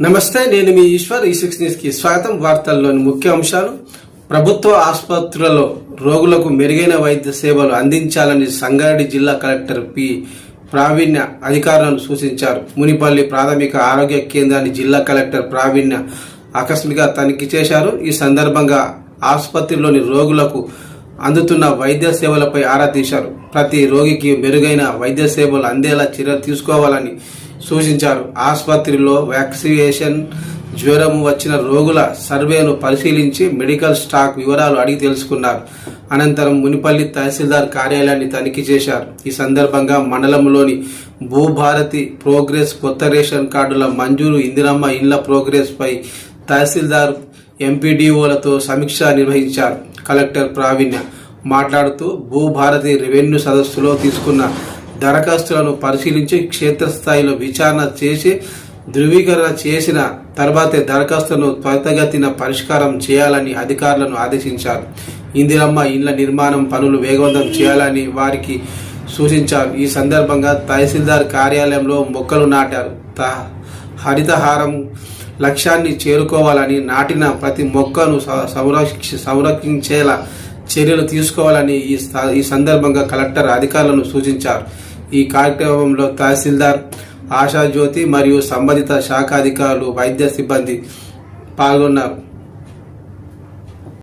నమస్తే నేను మీ ఈశ్వర్ ఈ సిక్స్ న్యూస్కి స్వాగతం. వార్తల్లోని ముఖ్య అంశాలు. ప్రభుత్వ ఆసుపత్రులలో రోగులకు మెరుగైన వైద్య సేవలు అందించాలని సంగారెడ్డి జిల్లా కలెక్టర్ పి. ప్రావీణ్య అధికారులను సూచించారు. మునిపల్లి ప్రాథమిక ఆరోగ్య కేంద్రాన్ని జిల్లా కలెక్టర్ ప్రావీణ్య ఆకస్మిక తనిఖీ చేశారు. ఈ సందర్భంగా ఆసుపత్రిలోని రోగులకు అందుతున్న వైద్య సేవలపై ఆరా తీశారు. ప్రతి రోగికి మెరుగైన వైద్య సేవలు అందేలా చర్యలు తీసుకోవాలని సూచించారు. ఆసుపత్రిలో వ్యాక్సినేషన్ జ్వరం వచ్చిన రోగుల సర్వేను పరిశీలించి మెడికల్ స్టాక్ వివరాలు అడిగి తెలుసుకున్నారు. అనంతరం మునిపల్లి తహసీల్దార్ కార్యాలయాన్ని తనిఖీ చేశారు. ఈ సందర్భంగా మండలంలోని భూభారతి ప్రోగ్రెస్ కొత్త రేషన్ కార్డుల మంజూరు ఇందిరమ్మ ఇళ్ళ ప్రోగ్రెస్పై తహసీల్దార్ ఎంపీడీఓలతో సమీక్ష నిర్వహించారు. కలెక్టర్ ప్రావీణ్య మాట్లాడుతూ భూభారతి రెవెన్యూ సదస్సులో తీసుకున్న దరఖాస్తులను పరిశీలించి క్షేత్రస్థాయిలో విచారణ చేసి ధృవీకరణ చేసిన తర్వాతే దరఖాస్తును త్వరితగతిన పరిష్కారం చేయాలని అధికారులను ఆదేశించారు. ఇందిరమ్మ ఇండ్ల నిర్మాణం పనులు వేగవంతం చేయాలని వారికి సూచించారు. ఈ సందర్భంగా తహసీల్దార్ కార్యాలయంలో మొక్కలు నాటారు. త- హరితహారం లక్ష్యాన్ని చేరుకోవాలని నాటిన ప్రతి మొక్కను సంరక్ష సంరక్షించేలా చర్యలు తీసుకోవాలని ఈ ఈ సందర్భంగా కలెక్టర్ అధికారులను సూచించారు. ఈ కార్యక్రమంలో తహసీల్దార్ ఆశాజ్యోతి మరియు సంబంధిత శాఖ అధికారులు వైద్య సిబ్బంది పాల్గొన్నారు.